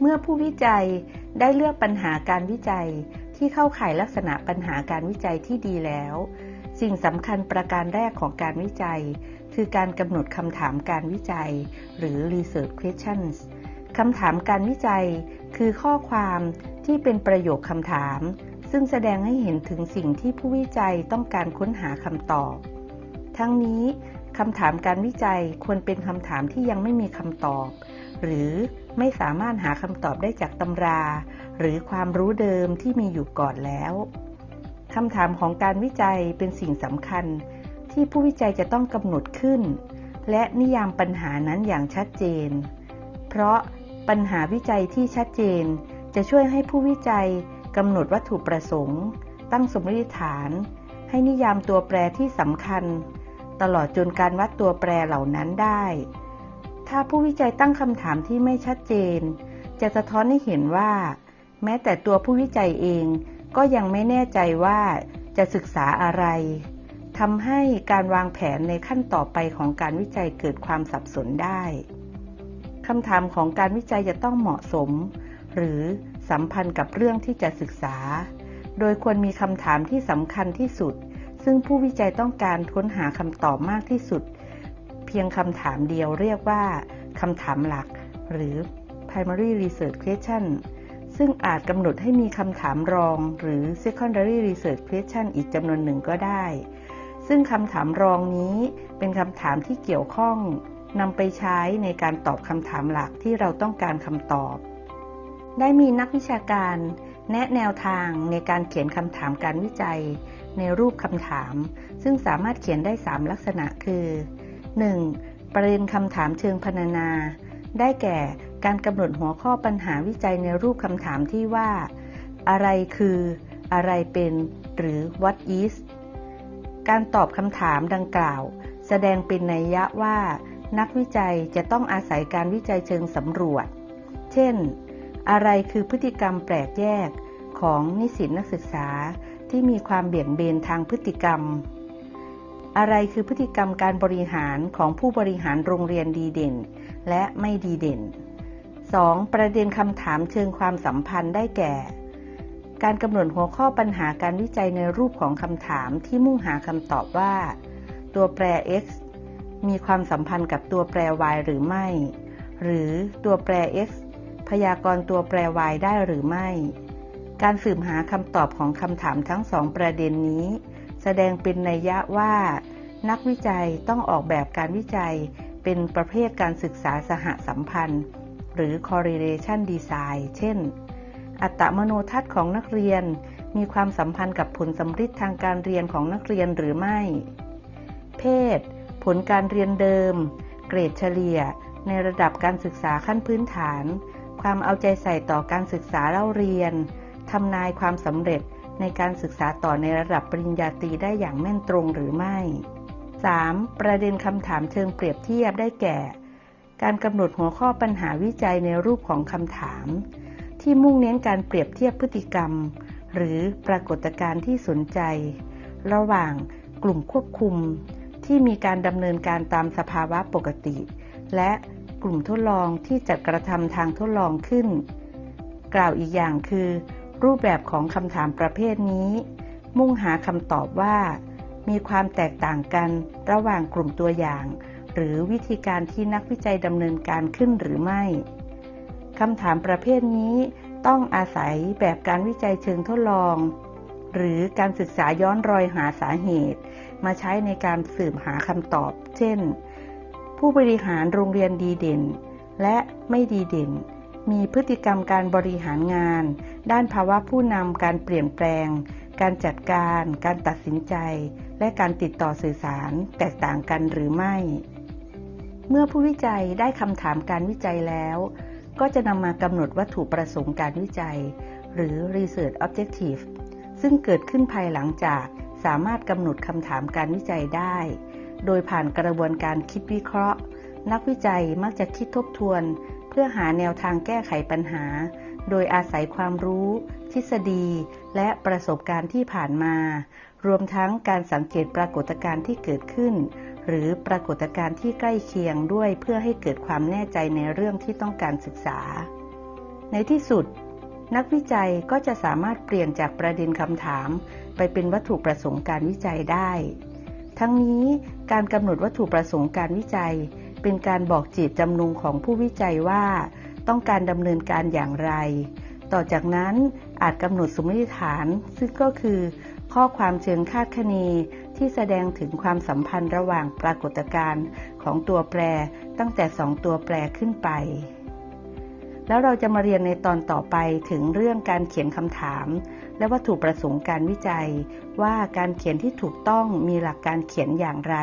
เมื่อผู้วิจัยได้เลือกปัญหาการวิจัยที่เข้าข่ายลักษณะปัญหาการวิจัยที่ดีแล้ว สิ่งสำคัญประการแรกของการวิจัย คือการกำหนดคำถามการวิจัย หรือ research questions คำถามการวิจัย คือข้อความที่เป็นประโยคคำถาม ซึ่งแสดงให้เห็นถึงสิ่งที่ผู้วิจัยต้องการค้นหาคำตอบ ทั้งนี้ คำถามการวิจัยควรเป็นคำถามที่ยังไม่มีคำตอบ หรือไม่สามารถหาคำตอบได้จากตำรา หรือความรู้เดิมที่มีอยู่ก่อนแล้วคำถามของการวิจัยเป็นสิ่งสำคัญ ที่ผู้วิจัยจะต้องกำหนดขึ้น และนิยามปัญหานั้นอย่างชัดเจน เพราะปัญหาวิจัยที่ชัดเจน จะช่วยให้ผู้วิจัยกำหนดวัตถุประสงค์ ตั้งสมมติฐาน ให้นิยามตัวแปรที่สำคัญ ตลอดจนการวัดตัวแปรเหล่านั้นได้ ถ้าผู้วิจัยตั้งคำถามที่ไม่ชัดเจน จะสะท้อนให้เห็นว่า แม้แต่ตัวผู้วิจัยเองก็ยังไม่แน่ใจว่าจะศึกษาอะไรทำให้การวางแผนในขั้นต่อไปของการวิจัยเกิดความสับสนได้คำถามของการวิจัยจะต้องเหมาะสม หรือสัมพันธ์กับเรื่องที่จะศึกษา โดยควรมีคำถามที่สำคัญที่สุด ซึ่งผู้วิจัยต้องการค้นหาคำตอบมากที่สุด เพียงคำถามเดียวเรียกว่าคำถามหลัก หรือ primary research question ซึ่งอาจกำหนดให้มีคำถามรอง หรือ secondary research question อีกจำนวนหนึ่งก็ได้ ซึ่งคำถามรองนี้เป็นคำถามที่เกี่ยวข้องนำไปใช้ในการตอบคำถามหลักที่เราต้องการคำตอบ ได้มีนักวิชาการ แนะแนวทางในการเขียนคำถามการวิจัย ในรูปคำถาม ซึ่งสามารถเขียนได้ 3 ลักษณะคือ 1. ประเด็นคำถามเชิงพรรณนา ได้แก่การกำหนดหัวข้อปัญหาวิจัยในรูปคำถามที่ว่า อะไรคือ อะไรเป็น หรือ what is การตอบคำถามดังกล่าว แสดงเป็นนัยยะว่า นักวิจัยจะต้องอาศัยการวิจัยเชิงสำรวจ เช่น อะไรคือพฤติกรรมแปลกแยกของนิสิตนักศึกษา ที่มีความเบี่ยงเบนทางพฤติกรรม อะไรคือพฤติกรรมการบริหารของผู้บริหารโรงเรียนดีเด่น และไม่ดีเด่น 2. ประเด็นคำถามเชิงความสัมพันธ์ได้แก่ การกำหนดหัวข้อปัญหาการวิจัยในรูปของคำถามที่มุ่งหาคำตอบว่า ตัวแปร x มีความสัมพันธ์กับตัวแปร y หรือไม่ หรือตัวแปร x พยากรณ์ตัวแปร y ได้หรือไม่ การสืบหาคำตอบของคำถามทั้งสองประเด็นนี้ แสดงเป็นนัยยะว่า นักวิจัยต้องออกแบบการวิจัยเป็นประเภทการศึกษาสหสัมพันธ์ หรือ correlation design เช่น อัตมโนทัศน์ของนักเรียนมีความสัมพันธ์กับผลสำฤทธิ์ทางการเรียนของนักเรียนหรือไม่ เพศ ผลการเรียนเดิม เกรดเฉลี่ย ในระดับการศึกษาขั้นพื้นฐาน ความเอาใจใส่ต่อการศึกษาเล่าเรียน ทำนายความสำเร็จในการศึกษาต่อในระดับปริญญาตรีได้อย่างแม่นตรงหรือไม่ 3. ประเด็นคำถามเชิงเปรียบเทียบได้แก่ การกำหนดหัวข้อปัญหาวิจัยในรูปของคำถาม ที่มุ่งเน้นการเปรียบเทียบพฤติกรรม หรือปรากฏการณ์ที่สนใจ ระหว่างกลุ่มควบคุม ที่มีการดำเนินการตามสภาวะปกติ และกลุ่มทดลองที่จัดกระทำทางทดลองขึ้น กล่าวอีกอย่างคือ รูปแบบของคำถามประเภทนี้ มุ่งหาคำตอบว่า มีความแตกต่างกันระหว่างกลุ่มตัวอย่าง หรือวิธีการที่นักวิจัยดำเนินการขึ้นหรือไม่คำถามประเภทนี้ต้องอาศัยแบบการวิจัยเชิงทดลอง หรือการศึกษาย้อนรอยหาสาเหตุ มาใช้ในการสืบหาคำตอบ เช่น ผู้บริหารโรงเรียนดีเด่น และไม่ดีเด่น มีพฤติกรรมการบริหารงาน ด้านภาวะผู้นำการเปลี่ยนแปลง การจัดการ การตัดสินใจ และการติดต่อสื่อสารแตกต่างกันหรือไม่ เมื่อผู้วิจัยได้คำถามการวิจัยแล้ว ก็จะนำมากำหนดวัตถุประสงค์การวิจัย หรือ research objective ซึ่งเกิดขึ้นภายหลังจากสามารถกำหนดคำถามการวิจัยได้ โดยผ่านกระบวนการคิดวิเคราะห์ นักวิจัยมักจะคิดทบทวน พื่อหาแนวทางแก้ไขปัญหา โดยอาศัยความรู้ ทฤษฎี และประสบการณ์ที่ผ่านมา รวมทั้งการสังเกตปรากฏการณ์ที่เกิดขึ้น หรือปรากฏการณ์ที่ใกล้เคียงด้วยเพื่อให้เกิดความแน่ใจในเรื่องที่ต้องการศึกษา ในที่สุด นักวิจัยก็จะสามารถเปลี่ยนจากประเด็นคำถาม ไปเป็นวัตถุประสงค์การวิจัยได้ ทั้งนี้การกำหนดวัตถุประสงค์การวิจัย เป็นการบอกจีตจำนงของผู้วิจัยว่า ต้องการดำเนินการอย่างไร ต่อจากนั้นอาจกำหนดสมมติฐาน ซึ่งก็คือ ข้อความเชิงคาดคะเนที่แสดงถึงความสัมพันธ์ระหว่างปรากฏการณ์ของตัวแปรตั้งแต่สองตัวแปรขึ้นไป แล้วเราจะมาเรียนในตอนต่อไปถึงเรื่องการเขียนคำถาม และวัตถุประสงค์การวิจัย ว่าการเขียนที่ถูกต้องมีหลักการเขียนอย่างไร